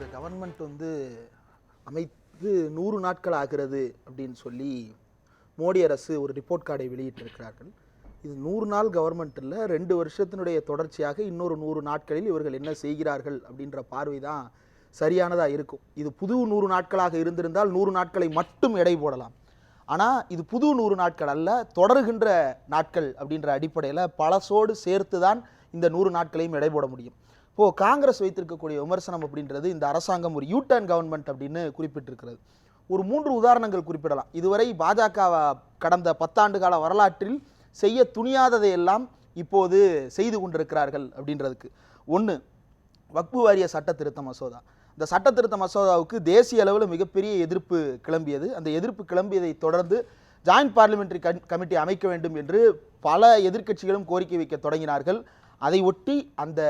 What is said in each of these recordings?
இந்த கவர்மெண்ட் வந்து அமைத்து நூறு நாட்கள் ஆகிறது அப்படின்னு சொல்லி மோடி அரசு ஒரு ரிப்போர்ட் கார்டை வெளியிட்டிருக்கிறார்கள். இது நூறு நாள் கவர்மெண்ட்டில் ரெண்டு வருஷத்தினுடைய தொடர்ச்சியாக இன்னொரு நூறு நாட்களில் இவர்கள் என்ன செய்கிறார்கள் அப்படின்ற பார்வை தான் சரியானதாக இருக்கும். இது புது நூறு நாட்களாக இருந்திருந்தால் நூறு நாட்களை மட்டும் எடை போடலாம். ஆனால் இது புது நூறு நாட்கள் அல்ல தொடர்கின்ற நாட்கள் அப்படின்ற அடிப்படையில் பழசோடு சேர்த்து தான் இந்த நூறு நாட்களையும் எடை போட முடியும். இப்போது காங்கிரஸ் வைத்திருக்கக்கூடிய விமர்சனம் அப்படின்றது இந்த அரசாங்கம் ஒரு யூட்டர்ன் கவர்மெண்ட் அப்படின்னு குறிப்பிட்டிருக்கிறது. ஒரு மூன்று உதாரணங்கள் குறிப்பிடலாம். இதுவரை பாஜக கடந்த பத்தாண்டு கால வரலாற்றில் செய்ய துணியாததை எல்லாம் இப்போது செய்து கொண்டிருக்கிறார்கள் அப்படின்றதுக்கு. ஒன்று வக்பு வாரிய சட்ட திருத்த மசோதா. இந்த சட்ட திருத்த மசோதாவுக்கு தேசிய அளவில் மிகப்பெரிய எதிர்ப்பு கிளம்பியது. அந்த எதிர்ப்பு கிளம்பியதை தொடர்ந்து ஜாயின்ட் பார்லிமெண்ட்ரி கமிட்டி அமைக்க வேண்டும் என்று பல எதிர்க்கட்சிகளும் கோரிக்கை வைக்க தொடங்கினார்கள். அதை ஒட்டி அந்த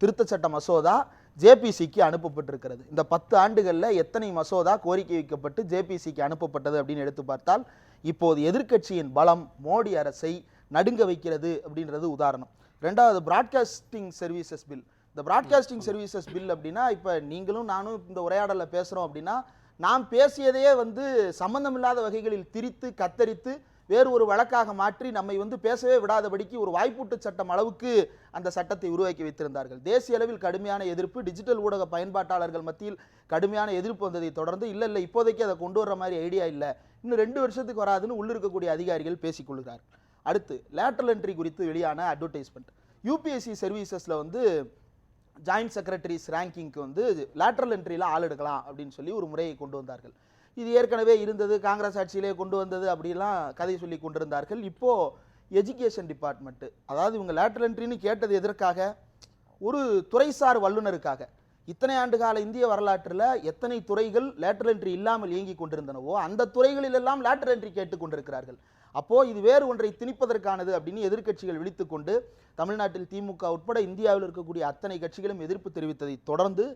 திருத்த சட்ட மசோதா ஜேபிசிக்கு அனுப்பப்பட்டிருக்கிறது. இந்த பத்து ஆண்டுகளில் எத்தனை மசோதா கோரிக்கை வைக்கப்பட்டு ஜேபிசிக்கு அனுப்பப்பட்டது அப்படின்னு எடுத்து பார்த்தால் இப்போது எதிர்க்கட்சியின் பலம் மோடி அரசை நடுங்க வைக்கிறது அப்படின்றது உதாரணம். ரெண்டாவது பிராட்காஸ்டிங் சர்வீசஸ் பில் இந்த பிராட்காஸ்டிங் சர்வீசஸ் பில் அப்படின்னா இப்போ நீங்களும் நானும் இந்த உரையாடலில் பேசுகிறோம் அப்படின்னா நாம் பேசியதையே வந்து சம்பந்தமில்லாத வகைகளில் திரித்து கத்தரித்து வேறு ஒரு வழக்காக மாற்றி நம்மை வந்து பேசவே விடாதபடிக்கு ஒரு வாய்ப்பூட்டு சட்டம் அளவுக்கு அந்த சட்டத்தை உருவாக்கி வைத்திருந்தார்கள். தேசிய அளவில் கடுமையான எதிர்ப்பு டிஜிட்டல் ஊடக பயன்பாட்டாளர்கள் மத்தியில் கடுமையான எதிர்ப்பு வந்ததை தொடர்ந்து இல்லை இல்லை இப்போதைக்கு அதை கொண்டு வர்ற மாதிரி ஐடியா இல்லை. இன்னும் ரெண்டு வருஷத்துக்கு வராதுன்னு உள்ளிருக்கக்கூடிய அதிகாரிகள் பேசிக்கொள்கிறார்கள் அடுத்து லேட்டரல் என்ட்ரி குறித்து வெளியான அட்வர்டைஸ்மெண்ட் யூபிஎஸ்சி சர்வீசஸில் வந்து ஜாயிண்ட் செக்ரட்டரிஸ் ரேங்கிங்க்கு வந்து லேட்டரல் என்ட்ரியில் ஆள் எடுக்கலாம் அப்படின்னு சொல்லி ஒரு முறையை கொண்டு வந்தார்கள். இது ஏற்கனவே இருந்தது காங்கிரஸ் ஆட்சியிலே கொண்டு வந்தது அப்படிலாம் கதை சொல்லி கொண்டிருந்தார்கள். இப்போது எஜுகேஷன் டிபார்ட்மெண்ட்டு அதாவது இவங்க லேட்டர் என்ட்ரின்னு கேட்டது எதற்காக? ஒரு துறைசார் வல்லுநருக்காக. இத்தனை ஆண்டு கால இந்திய வரலாற்றில் எத்தனை துறைகள் லேட்டர் என்ட்ரி இல்லாமல் இயங்கி கொண்டிருந்தனவோ அந்த துறைகளிலெல்லாம் லேட்டர் என்ட்ரி கேட்டுக் கொண்டிருக்கிறார்கள். அப்போது இது வேறு ஒன்றை திணிப்பதற்கானது அப்படின்னு எதிர்க்கட்சிகள் விழித்துக்கொண்டு தமிழ்நாட்டில் திமுக உட்பட இந்தியாவில் இருக்கக்கூடிய அத்தனை கட்சிகளும் எதிர்ப்பு தெரிவித்ததை தொடர்ந்து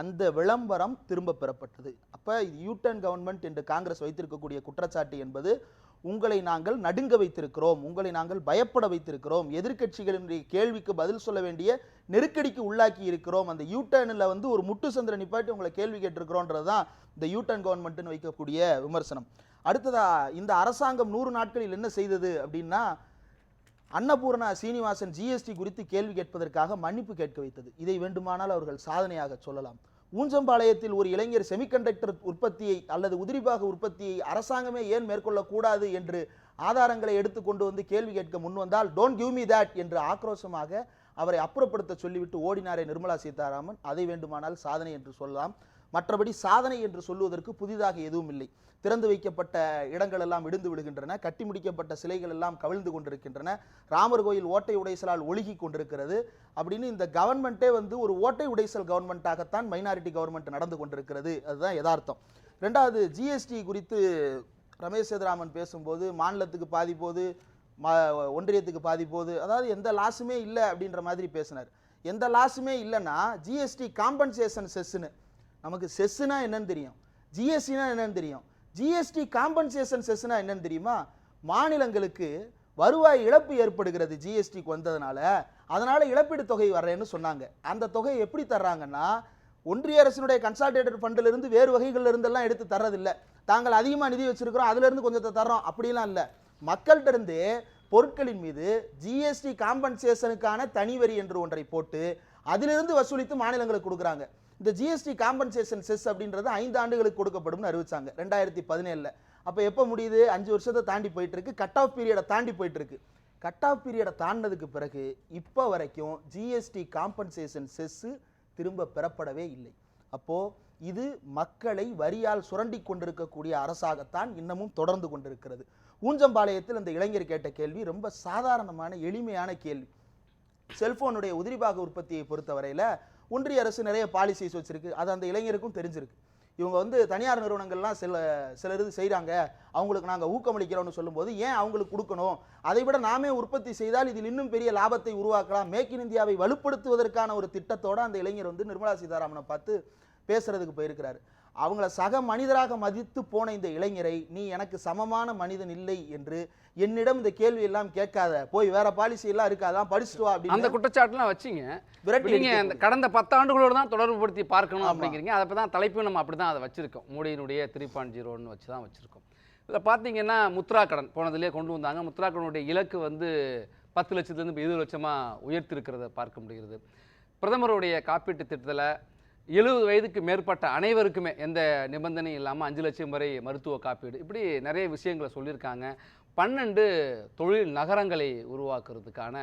அந்த விளம்பரம் திரும்ப பெறப்பட்டது. அப்போ யூட்டன் கவர்மெண்ட் என்று காங்கிரஸ் வைத்திருக்கக்கூடிய குற்றச்சாட்டு என்பது உங்களை நாங்கள் நடுங்க வைத்திருக்கிறோம் உங்களை நாங்கள் பயப்பட வைத்திருக்கிறோம் எதிர்கட்சிகளினுடைய கேள்விக்கு பதில் சொல்ல வேண்டிய நெருக்கடிக்கு உள்ளாக்கி இருக்கிறோம். அந்த யூட்டர்னில் வந்து ஒரு முட்டு சந்திர நிப்பாட்டி உங்களை கேள்வி கேட்டிருக்கிறோன்றது தான் இந்த யூட்டன் கவர்மெண்ட்டுன்னு வைக்கக்கூடிய விமர்சனம். அடுத்ததா இந்த அரசாங்கம் நூறு நாட்களில் என்ன செய்தது அப்படின்னா அன்னபூர்ணா சீனிவாசன் ஜிஎஸ்டி குறித்து கேள்வி கேட்பதற்காக மன்னிப்பு கேட்க வைத்தது. இதை வேண்டுமானால் அவர்கள் சாதனையாக சொல்லலாம். ஊஞ்சம்பாளையத்தில் ஒரு இளைஞர் செமிகண்டக்டர் உற்பத்தியை அல்லது உதிரிபாக உற்பத்தியை அரசாங்கமே ஏன் மேற்கொள்ளக்கூடாது என்று ஆதாரங்களை எடுத்து கொண்டு வந்து கேள்வி கேட்க முன்வந்தால் டோன்ட் கிவ் மீ தட் என்று ஆக்ரோஷமாக அவரை அப்புறப்படுத்த சொல்லிவிட்டு ஓடினாரே நிர்மலா சீதாராமன். அதை வேண்டுமானால் சாதனை என்று சொல்லலாம். மற்றபடி சாதனை என்று சொல்லுவதற்கு புதிதாக எதுவும் இல்லை. திறந்து வைக்கப்பட்ட இடங்கள் எல்லாம் இடிந்து விடுகின்றன. கட்டி முடிக்கப்பட்ட சிலைகள் எல்லாம் கவிழ்ந்து கொண்டிருக்கின்றன. ராமர் கோயில் ஓட்டை உடைசலால் ஒழுகி கொண்டிருக்கிறது. அப்படின்னு இந்த கவர்மெண்ட்டே வந்து ஒரு ஓட்டை உடைசல் கவர்மெண்ட்டாகத்தான் மைனாரிட்டி கவர்மெண்ட் நடந்து கொண்டிருக்கிறது. அதுதான் யதார்த்தம். ரெண்டாவது ஜிஎஸ்டி குறித்து ரமேஷ் சேதுராமன் பேசும்போது மாநிலத்துக்கு பாதி போது ம ஒன்றியத்துக்கு பாதி போது அதாவது எந்த லாஸுமே இல்லை அப்படின்ற மாதிரி பேசினார். எந்த லாஸுமே இல்லைன்னா ஜிஎஸ்டி காம்பன்சேஷன் செஸ்ஸுன்னு நமக்கு செஸ்ஸுனா என்னன்னு தெரியும். ஜிஎஸ்டினா என்னன்னு தெரியும். ஜிஎஸ்டி காம்பன்சேஷன் செஸ்னா என்னன்னு தெரியுமா? மாநிலங்களுக்கு வருவாய் இழப்பு ஏற்படுகிறது ஜிஎஸ்டிக்கு வந்ததுனால. அதனால் இழப்பீடு தொகை வர்றேன்னு சொன்னாங்க. அந்த தொகையை எப்படி தர்றாங்கன்னா ஒன்றிய அரசினுடைய கன்சால்டேட்டட் ஃபண்டிலிருந்து வேறு வகைகளில் இருந்தெல்லாம் எடுத்து தர்றதில்ல. தாங்கள் அதிகமாக நிதி வச்சிருக்கிறோம் அதுலேருந்து கொஞ்சத்தை தர்றோம். அப்படிலாம் இல்லை. மக்கள்கிட்ட இருந்து பொருட்களின் மீது ஜிஎஸ்டி காம்பன்சேஷனுக்கான தனி வரி என்று ஒன்றை போட்டு அதிலிருந்து வசூலித்து மாநிலங்களுக்கு கொடுக்குறாங்க. இந்த ஜிஎஸ்டி காம்பன்சேஷன் செஸ் அப்படின்றது ஐந்து ஆண்டுகளுக்கு கொடுக்கப்படும்னு அறிவிச்சாங்க ரெண்டாயிரத்தி பதினேழில். அப்போ எப்போ முடியுது? அஞ்சு வருஷத்தை தாண்டி போயிட்டு இருக்கு கட் ஆஃப் பீரியடை தாண்டி போயிட்டு இருக்கு கட் ஆஃப் பீரியடை தாண்டினதுக்கு பிறகு இப்போ வரைக்கும் ஜிஎஸ்டி காம்பன்சேஷன் செஸ்ஸு திரும்ப பெறப்படவே இல்லை. அப்போது இது மக்களை வரியால் சுரண்டி கொண்டிருக்கக்கூடிய அரசாகத்தான் இன்னமும் தொடர்ந்து கொண்டிருக்கிறது. ஊஞ்சம்பாளையத்தில் அந்த இளைஞர் கேட்ட கேள்வி ரொம்ப சாதாரணமான எளிமையான கேள்வி. செல்போனுடைய உதிரிபாக உற்பத்தியை பொறுத்தவரையில் ஒன்றிய அரசு நிறைய பாலிசிஸ் வச்சுருக்கு. அது அந்த இளைஞருக்கும் தெரிஞ்சிருக்கு. இவங்க வந்து தனியார் நிறுவனங்கள்லாம் சில சிலர் இது செய்கிறாங்க அவங்களுக்கு நாங்கள் ஊக்கமளிக்கிறோம்னு சொல்லும்போது ஏன் அவங்களுக்கு கொடுக்கணும்? அதை விட நாமே உற்பத்தி செய்தால் இதில் இன்னும் பெரிய லாபத்தை உருவாக்கலாம். மேக் இன் இந்தியாவை வலுப்படுத்துவதற்கான ஒரு திட்டத்தோட அந்த இளைஞர் வந்து நிர்மலா சீதாராமனை பார்த்து பேசுகிறதுக்கு போயிருக்கிறாரு. அவங்கள சக மனிதராக மதித்து போன இந்த இளைஞரை நீ எனக்கு சமமான மனிதன் இல்லை என்று என்னிடம் இந்த கேள்வி எல்லாம் கேட்காத போய் வேற பாலிசி எல்லாம் இருக்காதான் படிச்சுட்டு வா அந்த அப்படின்னு குற்றச்சாட்டுலாம் வச்சிங்க. நீங்க அந்த கடந்த பத்தாண்டுகளோடு தான் தொடர்புபடுத்தி பார்க்கணும். அப்படிங்கிறீங்க. அதை தான் தலைப்பு நம்ம அப்படி தான் அதை வச்சிருக்கோம். மோடியினுடைய த்ரீ பாயிண்ட் ஜீரோன்னு வச்சு தான் வச்சிருக்கோம். இதில் பார்த்தீங்கன்னா முத்ரா கடன் போனதுலேயே கொண்டு வந்தாங்க. முத்ரா கடனுடைய இலக்கு வந்து பத்து லட்சத்துலேருந்து இருபது லட்சமாக உயர்த்திருக்கிறத பார்க்க முடிகிறது. பிரதமருடைய காப்பீட்டு திட்டத்தில் எழுபது வயதுக்கு மேற்பட்ட அனைவருக்குமே எந்த நிபந்தனையும் இல்லாமல் அஞ்சு லட்சம் வரை மருத்துவ காப்பீடு. இப்படி நிறைய விஷயங்களை சொல்லியிருக்காங்க. பன்னெண்டு தொழில் நகரங்களை உருவாக்குறதுக்கான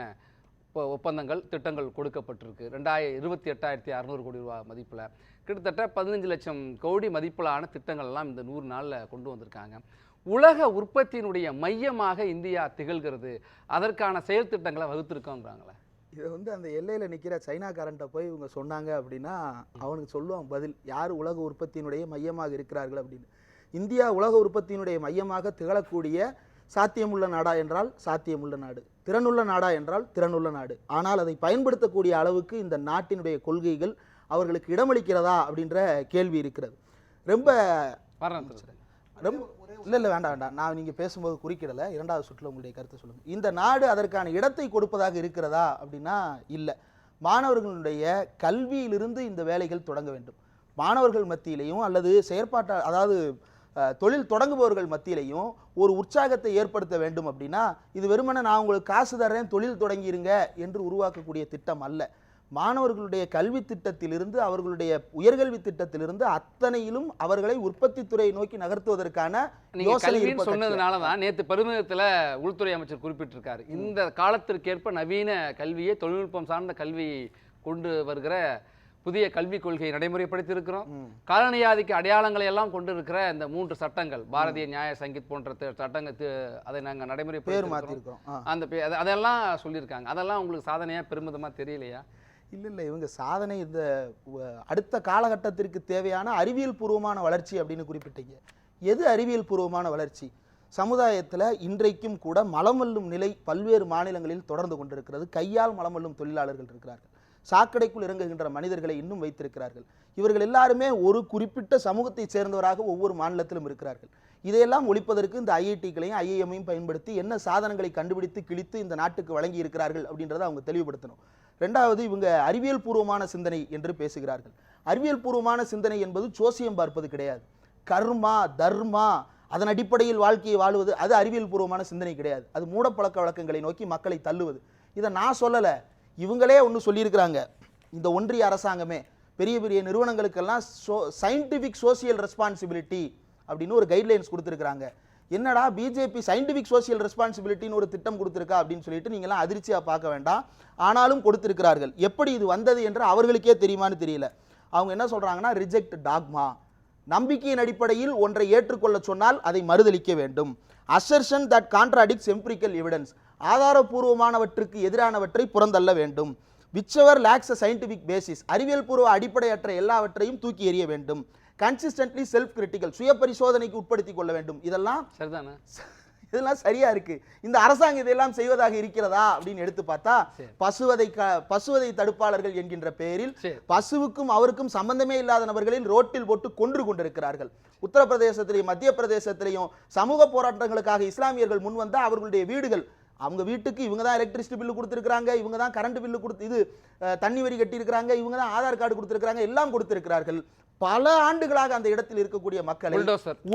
இப்போ ஒப்பந்தங்கள் திட்டங்கள் கொடுக்கப்பட்டிருக்கு. ரெண்டாயிரம் இருபத்தி எட்டாயிரத்தி அறநூறு கோடி ரூபா மதிப்பில். கிட்டத்தட்ட பதினஞ்சு லட்சம் கோடி மதிப்பிலான திட்டங்கள் எல்லாம் இந்த நூறு நாளில் கொண்டு வந்திருக்காங்க. உலக உற்பத்தியினுடைய மையமாக இந்தியா திகழ்கிறது. அதற்கான செயல் திட்டங்களை வகுத்திருக்கோங்கிறாங்களே. இதை வந்து அந்த எல்லையில் நிற்கிற சைனாக்காரன்ட்ட போய் இவங்க சொன்னாங்க அப்படின்னா அவனுக்கு சொல்லுவான் பதில் யார் உலக உற்பத்தியினுடைய மையமாக இருக்கிறார்கள்? அப்படின்னு. இந்தியா உலக உற்பத்தியினுடைய மையமாக திகழக்கூடிய சாத்தியமுள்ள நாடா என்றால் சாத்தியமுள்ள நாடு. திறனுள்ள நாடா என்றால் திறனுள்ள நாடு. ஆனால் அதை பயன்படுத்தக்கூடிய அளவுக்கு இந்த நாட்டினுடைய கொள்கைகள் அவர்களுக்கு இடமளிக்கிறதா அப்படின்ற கேள்வி இருக்கிறது. ரொம்ப வரேன் ரொம்ப இல்லை இல்லை வேண்டாம் வேண்டாம். நான் நீங்கள் பேசும்போது குறுக்கிடலை. இரண்டாவது சுற்றில் உங்களுடைய கருத்தை சொல்லுங்கள் இந்த நாடு அதற்கான இடத்தை கொடுப்பதாக இருக்கிறதா அப்படின்னா இல்லை. மாணவர்களுடைய கல்வியிலிருந்து இந்த வேலைகள் தொடங்க வேண்டும். மாணவர்கள் மத்தியிலையும் அல்லது செயற்பாட்டா அதாவது தொழில் தொடங்குபவர்கள் மத்தியிலையும் ஒரு உற்சாகத்தை ஏற்படுத்த வேண்டும் அப்படின்னா இது வெறுமனே நான் உங்களுக்கு காசு தர்றேன் தொழில் தொடங்கிருங்க என்று உருவாக்கக்கூடிய திட்டம் அல்ல. மாணவர்களுடைய கல்வி திட்டத்திலிருந்து அவர்களுடைய உயர்கல்வி திட்டத்திலிருந்து அத்தனையிலும் அவர்களை உற்பத்தி துறையை நோக்கி நகர்த்துவதற்கான சொன்னதுனால தான் நேற்று பெருமிதத்தில் உள்துறை அமைச்சர் குறிப்பிட்டிருக்காரு. இந்த காலத்திற்கேற்ப நவீன கல்வியை தொழில்நுட்பம் சார்ந்த கல்வி கொண்டு வருகிற புதிய கல்விக் கொள்கையை நடைமுறைப்படுத்தியிருக்கிறோம். காலனியாதிக்க அடையாளங்களை எல்லாம் கொண்டு இருக்கிற இந்த மூன்று சட்டங்கள் பாரதிய நியாய சங்கீத் போன்ற சட்டங்கள் அதை நாங்கள் பேர் நடைமுறைப்படுத்தி மாத்திருக்கிறோம் ஆ. அந்த அதெல்லாம் சொல்லியிருக்காங்க. அதெல்லாம் உங்களுக்கு சாதனையா பெருமிதமா தெரியலையா? இல்லை இல்லை இவங்க சாதனை இந்த அடுத்த காலகட்டத்திற்கு தேவையான அறிவியல் பூர்வமான வளர்ச்சி அப்படின்னு குறிப்பிட்டீங்க. எது அறிவியல் பூர்வமான வளர்ச்சி? சமுதாயத்துல இன்றைக்கும் கூட மலமல்லும் நிலை பல்வேறு மாநிலங்களில் தொடர்ந்து கொண்டிருக்கிறது. கையால் மலமல்லும் தொழிலாளர்கள் இருக்கிறார்கள். சாக்கடைக்குள் இறங்குகின்ற மனிதர்களை இன்னும் வைத்திருக்கிறார்கள். இவர்கள் எல்லாருமே ஒரு குறிப்பிட்ட சமூகத்தைச் சேர்ந்தவராக ஒவ்வொரு மாநிலத்திலும் இருக்கிறார்கள். இதையெல்லாம் ஒழிப்பதற்கு இந்த ஐஐடிகளையும் ஐஐஎம்மையும் பயன்படுத்தி என்ன சாதனங்களை கண்டுபிடித்து கிழித்து இந்த நாட்டுக்கு வழங்கி இருக்கிறார்கள் அப்படின்றத அவங்க தெளிவுபடுத்தணும். ரெண்டாவது இவங்க அறிவியல் பூர்வமான சிந்தனை என்று பேசுகிறார்கள். அறிவியல் பூர்வமான சிந்தனை என்பது ஜோசியம் பார்ப்பது கிடையாது. கர்மா தர்மா அதன் அடிப்படையில் வாழ்க்கையை வாழுவது அது அறிவியல் பூர்வமான சிந்தனை கிடையாது. அது மூடப்பழக்க வழக்கங்களை நோக்கி மக்களை தள்ளுவது. இதை நான் சொல்லலை. இவங்களே ஒன்று சொல்லியிருக்கிறாங்க. இந்த ஒன்றிய அரசாங்கமே பெரிய பெரிய நிறுவனங்களுக்கெல்லாம் சோ சயின்டிஃபிக் சோசியல் ரெஸ்பான்சிபிலிட்டி அப்படின்னு ஒரு கைட்லைன்ஸ் கொடுத்துருக்குறாங்க. என்னடா பிஜேபி சயின்டிஃபிக் சோசியல் ரெஸ்பான்சிபிலிட்டின்னு ஒரு திட்டம் கொடுத்துருக்கா அப்படின்னு சொல்லிட்டு நீங்களாம் அதிர்ச்சியாக பார்க்க வேண்டாம். ஆனாலும் கொடுத்திருக்கிறார்கள். எப்படி இது வந்தது என்று அவர்களுக்கே தெரியுமான்னு தெரியல. அவங்க என்ன சொல்கிறாங்கன்னா ரிஜெக்ட் டாக்மா நம்பிக்கையின் அடிப்படையில் ஒன்றை ஏற்றுக்கொள்ள சொன்னால் அதை மறுதளிக்க வேண்டும். Assertion that contradicts empirical evidence ஆதாரபூர்வமானவற்றுக்கு எதிரானவற்றை புறந்தள்ள வேண்டும். Whichever lacks a scientific basis அறிவியல் பூர்வ அடிப்படையற்ற எல்லாவற்றையும் தூக்கி எறிய வேண்டும். கன்சிஸ்டன்ட்லி செல்ஃப் கிரிட்டிக்கல் சுய பரிசோதனைக்கு உட்படுத்திக் கொள்ள வேண்டும். இதெல்லாம் சரிதானே? இதெல்லாம் சரியா இருக்கு. இந்த அரசாங்கம் இதையெல்லாம் செய்வதாக இருக்கிறதா அப்படின்னு எடுத்து பார்த்தா. பசுவதை பசுவதை தடுப்பாளர்கள் என்கின்ற பெயரில் பசுவுக்கும் அவருக்கும் சம்பந்தமே இல்லாத நபர்களில் ரோட்டில் போட்டு கொன்று கொண்டிருக்கிறார்கள். உத்தரப்பிரதேசத்திலையும் மத்திய பிரதேசத்திலையும் சமூக போராட்டங்களுக்காக இஸ்லாமியர்கள் முன் வந்தா அவர்களுடைய வீடுகள் அவங்க வீட்டுக்கு இவங்க தான் எலக்ட்ரிசிட்டி பில்லு கொடுத்துருக்காங்க இவங்க தான் கரண்ட் பில்லு கொடுத்து இது தண்ணி வரி கட்டியிருக்கிறாங்க இவங்க தான் ஆதார் கார்டு கொடுத்துருக்காங்க எல்லாம் கொடுத்திருக்கிறார்கள். பல ஆண்டுகளாக அந்த இடத்தில் இருக்கக்கூடிய மக்களை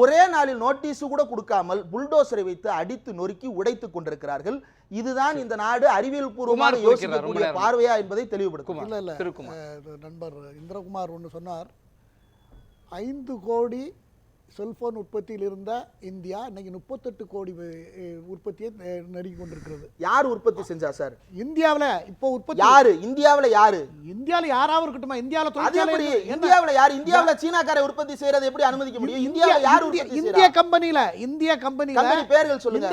ஒரே நாளில் நோட்டீஸ் கூட கொடுக்காமல் புல்டோசரை வைத்து அடித்து நொறுக்கி உடைத்துக் கொண்டிருக்கிறார்கள். இதுதான் இந்த நாடு அறிவியல் பூர்வமாக யோசிக்கக்கூடிய. பார்வையா என்பதை தெளிவுபடுத்தும். இல்ல, இல்ல. நண்பர் இந்திரகுமார் ஒன்று சொன்னார். ஐந்து கோடி செல்போன் உற்பத்தியில் இருந்த இந்தியா இன்னைக்கு முப்பத்தெட்டு கோடி உற்பத்தியை நெருங்கி கொண்டிருக்கிறது யார் உற்பத்தி செஞ்சா சார்? இந்தியாவுல இப்போ உற்பத்தி யாரு? இந்தியாவுல யாரு? இந்தியால யாராவது இருக்கட்டுமா? இந்தியால அது? இந்தியாவுல யாரு? இந்தியாவுல சீனாக்காரை உற்பத்தி செய்யறது எப்படி அனுமதிக்க முடியும்? இந்தியாவுல யார் இந்திய- உற்பத்தி இந்திய செய்யறா கம்பெனில இந்திய கம்பெனில கம்பெனி பேர்கள் சொல்லுங்க.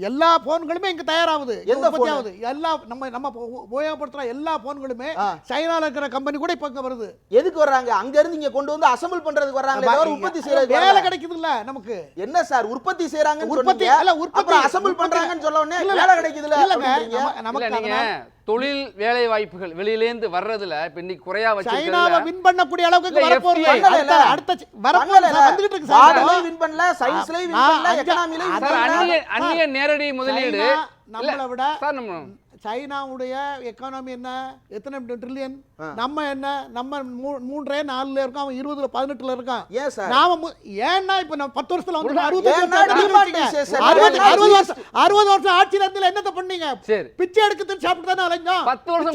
எல்லா போன்களுமே இங்க தயாராகுது. எந்த உற்பத்தி phone? ஆகுது. எல்லா நம்ம நம்ம உபயோகப்படுத்துற எல்லா போன்களுமே. சைனால இருக்கிற கம்பெனி கூட இப்ப இங்க வருது. எதுக்கு வர்றாங்க? அங்க இருந்து இங்க கொண்டு வந்து அசெம்பிள் பண்றதுக்கு வர்றாங்களே தவிர உற்பத்தி செய்யறதுக்கு வேலை வரல. கிடைக்குது இல்ல நமக்கு என்ன சார் உற்பத்தி செய்யறாங்கன்னு உற்பத்தி இல்ல உற்பத்தி அசெம்பிள் பண்றாங்கன்னு சொல்ல உடனே வேலை கிடைக்குதுல இல்லங்க அப்படின்றீங்க. நம- இல்ல நமக்கு நீங்க தொழில் வேலை வாய்ப்புகள் வெளியிலேந்து வர்றதுல இப்ப இன்னைக்கு குறையா சைனாவை வச்சிருக்கிறதுல வின் பண்ணக்கூடிய அளவுக்கு வரப்போறது FTA அடுத்த. சார், வந்துகிட்டு இருக்கு சார் win பண்ணல, win நான் பண்ணல, பண்ணல. அந்நிய நேரடி முதலீடு நம்மளை விட சார் நம்ம சைனாவுடைய எக்கானமி என்ன? எத்தனை ட்ரில்லியன் நம்ம என்ன? நம்ம மூ- மூன்றே நாலுல இருக்கோம் அவன் இருபதுல பதினெட்டுல இருக்கான். ஏன் சார்? நாம ஏன்னா இப்ப நம்ம பத்து வருஷத்துல வந்து அறுபது அறுபது வருஷம் அறுபது வருஷம் ஆட்சியில இருந்து என்னத்த பண்ணீங்க? சரி. பிச்சை எடுக்குதுன்னு சாப்பிட்டு தானே அலைஞ்சோம்? பத்து வருஷம்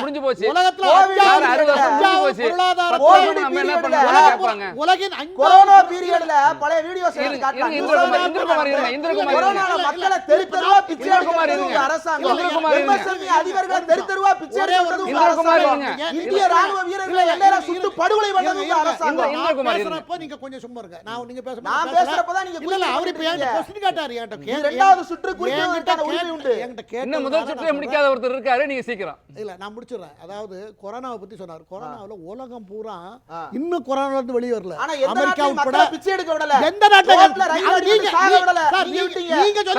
முடிஞ்சு போச்சு. உலகத்துல போச்சு. பொருளாதார. உலகின் கொரோனா பீரியட்ல பழைய வீடியோஸ் மக்களை தெரு தெருவா பிச்சை எடுக்கிறது அரசாங்கம். அதிபர்களை தெரு தெருவா பிச்சை எடுக்கிறது. இந்திய ராணுவ வீரர்களை சுட்டு படுகொலை பண்ணது அரசாங்கம். நீங்க கொஞ்சம் சும்மா இருங்க நான் நீங்க பேச நான் பேசுறப்பதான் நீங்க இல்ல அவர் இப்ப என்கிட்ட கொஸ்டின் கேட்டாரு என்கிட்ட சுற்று உரிமை உண்டு. என்கிட்ட முதல் சுற்றே. முடிக்காத ஒருத்தர் இருக்காரு நீங்க சீக்கிரம் இல்ல நான் முடிச்சிடுறேன் அதாவது கொரோனாவை பத்தி சொன்னார் கொரோனாவுல உலகம் பூரா. இன்னும் கொரோனால இருந்து வெளியே வரல ஆனா எந்த அமெரிக்கா உட்பட பிச்சை எடுக்க விடல. எந்த நாட்டுல நீங்க சாக விடல. சார், நீங்க சொல்லிட்டு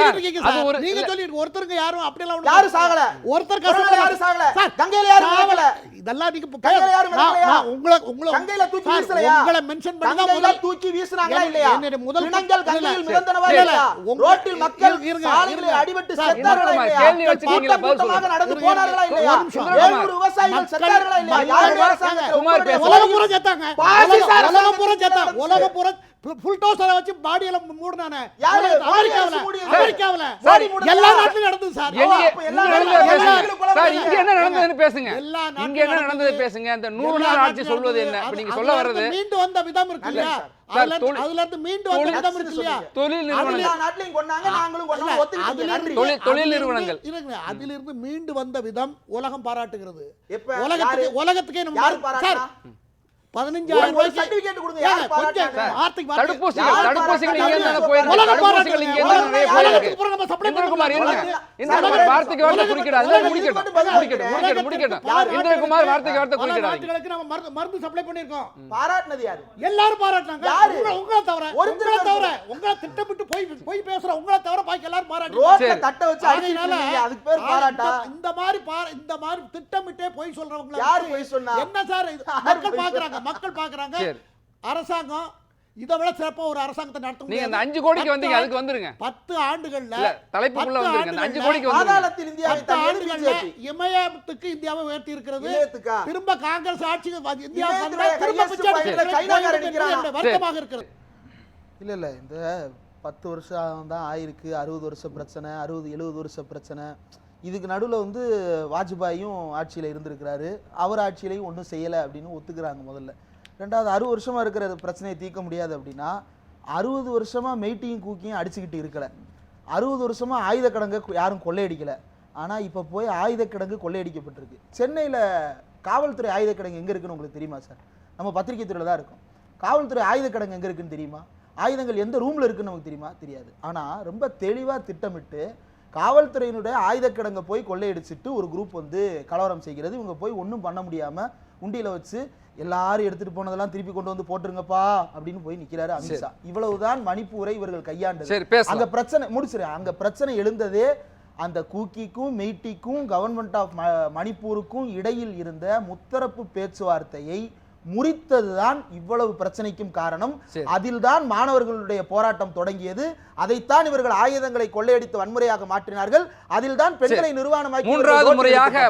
இருக்கீங்க சார் நீங்க. சொல்லிட்டு ஒருத்தருக்கு யாரும் அப்படியெல்லாம் ஒண்ணும் யாரு இல்ல. சாகல? ஒருத்தர் கஷ்டப்பட யாரு சாகல? சார், கங்கையில யாரு சாகல. சாகல? இதெல்லாம் நீங்க கங்கையில பேச- யாரு நான் உங்களை உங்களை கங்கையில தூக்கி வீசலையா? உங்களை மென்ஷன் பண்ணி தான் கங்கையில முதல் தூக்கி வீசுனாங்களா என்ன- இல்லையா? என்னுடைய முதல் பிணங்கள் கங்கையில். மிதந்தனவா இல்ல, இல்லையா? ரோட்டில் மக்கள் இருங்க, சாலைகளில். அடிபட்டு செத்தார்களா இல்லையா? கேள்வி வச்சிருக்கீங்களா? கூட்டம் பதில் கூட்டமாக சொல்லுங்க. நடந்து போனார்களா. இல்லையா? விவசாயிகள் செத்தார்களா இல்லையா? மக்கள் யாருடைய ஏங்க, அரசாங்கத்தில் குமார் உங்களுடைய பேசுங்க. உலகம் பூரா செத்தாங்க பாசிச உலகம் அரசாங்கத்தில் ஃபுல் டோஸரை வச்சு பாடியில மூடுனானே யாரு? அமெரிக்காவுல? எல்லா நாட்டிலும் நடந்தது சார் சார், இங்க என்ன நடந்ததுன்னு பேசுங்க எல்லா இங்க என்ன நடந்தது. பேசுங்க இந்த நூறு நாள் ஆட்சி சொல்வது. என்ன நீங்க சொல்ல வர்றது மீண்டு வந்த விதம் இருக்கு இல்லையா. அதுல தொழில்- இருந்து- மீண்டு வந்த விதம் இருக்கு இல்லையா தொழில் நிறுவனங்கள் நாட்டிலையும் கொண்டாங்க நாங்களும் கொண்டாங்க. தொழில்- நிறுவனங்கள். இருங்க, அதிலிருந்து மீண்டு வந்த விதம் உலகம் பாராட்டுகிறது? உலகத்துக்கு நம்ம சார்? பதினஞ்சாயிரம் ரூபாய்க்கு certificate கொடுங்க. யாரு? வார்த்தைக்கு வார்த்தை- தடுப்பூசிகள் யார் தடுப்பூசிகள் இங்க பாராட்டுனா? இருந்து போயிருக்கு உலகம் தடுப்பூசிகள் இங்க இருந்து நிறைய பாராட்டுனா? போயிருக்கு உலகத்துக்கு பூரா நம்ம supply இந்திரகுமார் இருங்க உலகம் இந்திரகுமார் வார்த்தைக்கு வார்த்தை முடிக்கட்டும் முடிக்கட்டும் முடிக்கட்டும் முடிக்கட்டும் இந்திரகுமார் வார்த்தைக்கு நாட்டுகளுக்கு நம்ம மருந்து மருந்து சப்ளை பண்ணிருக்கோம் பாராட்டுனது யாரு? எல்லாரும் பாராட்டினாங்க யாரு? உங்களை உங்களை தவிர உங்களை தவிர உங்களை திட்டமிட்டு போய் போய் பேசுற உங்களை தவிர பாக்கி எல்லாரும் பாராட்டி ரோட்ல. தட்டை வச்சு அதனால. அதுக்கு பேர் பாராட்டா? இந்த- மாதிரி இந்த மாதிரி திட்டமிட்டே போய் சொல்றவங்க யாரு பொய் சொன்னா? என்ன சார் மக்கள் பாக்குறாங்க மக்கள் பாக்குறாங்க. அரசாங்கம் இதை விட சிறப்பா ஒரு அரசாங்கத்தை நடத்த நீங்க அந்த. அஞ்சு கோடிக்கு வந்தீங்க அதுக்கு வந்துருங்க. பத்து ஆண்டுகள்ல தலைப்புக்குள்ள வந்துருங்க. அஞ்சு கோடிக்கு பாதாளத்தில் இந்தியாவை ஆண்டுகள்ல. இமயத்துக்கு இந்தியாவை உயர்த்தி இருக்கிறது? திரும்ப காங்கிரஸ் ஆட்சிக்கு வந்து இந்தியா வருத்தமாக இருக்கிறது. இல்ல இல்ல இந்த பத்து வருஷம் தான் ஆயிருக்கு. அறுபது வருஷம் பிரச்சனை அறுபது எழுபது வருஷம் பிரச்சனை. இதுக்கு நடுவில் வந்து வாஜ்பாயும் ஆட்சியில் இருந்திருக்கிறாரு. அவர் ஆட்சியிலையும் ஒன்றும் செய்யலை அப்படின்னு ஒத்துக்கிறாங்க முதல்ல. ரெண்டாவது அறுபது வருஷமாக இருக்கிற பிரச்சனையை தீர்க்க முடியாது அப்படின்னா அறுபது வருஷமாக மெய்ட்டியும் கூக்கியும் அடிச்சுக்கிட்டு இருக்கலை. அறுபது வருஷமாக ஆயுத கிடங்க யாரும் கொள்ளையடிக்கலை. ஆனால் இப்போ போய் ஆயுத கிடங்கு கொள்ளையடிக்கப்பட்டிருக்கு. சென்னையில் காவல்துறை ஆயுத கிடங்கு எங்கே இருக்குன்னு உங்களுக்கு தெரியுமா சார்? நம்ம பத்திரிகை துறையில் தான் இருக்கும். காவல்துறை ஆயுத கிடங்கு எங்கே இருக்குன்னு தெரியுமா? ஆயுதங்கள் எந்த ரூமில் இருக்குன்னு நமக்கு தெரியுமா? தெரியாது. ஆனால் ரொம்ப தெளிவாக திட்டமிட்டு காவல்துறையினுடைய ஆயுத கிடங்க போய் கொள்ளையடிச்சிட்டு ஒரு குரூப் வந்து கலவரம் செய்கிறது. இவங்க போய் ஒன்றும் பண்ண முடியாம உண்டியில வச்சு எல்லாரும் எடுத்துட்டு போனதெல்லாம் திருப்பி கொண்டு வந்து போட்டுருங்கப்பா அப்படின்னு போய் நிக்கிறாரு அமித்ஷா. இவ்வளவுதான் மணிப்பூரை இவர்கள் கையாண்டது. பேசலாம். அங்க பிரச்சனை முடிச்சிருக்கேன் அங்க பிரச்சனை எழுந்ததே அந்த கூக்கிக்கும் மெய்ட்டிக்கும் கவர்மெண்ட் ஆஃப் மணிப்பூருக்கும் இடையில் இருந்த முத்தரப்பு பேச்சுவார்த்தையை முறித்ததுதான் இவ்வளவு பிரச்சனைக்கும் காரணம். அதில்தான் மாணவர்களுடைய போராட்டம் தொடங்கியது அதைத்தான் இவர்கள் ஆயுதங்களை கொள்ளையடித்து வன்முறையாக மாற்றினார்கள் அதில்தான் பெண்களை நிர்வாணமாக்கி மூன்றாவது முறையாக.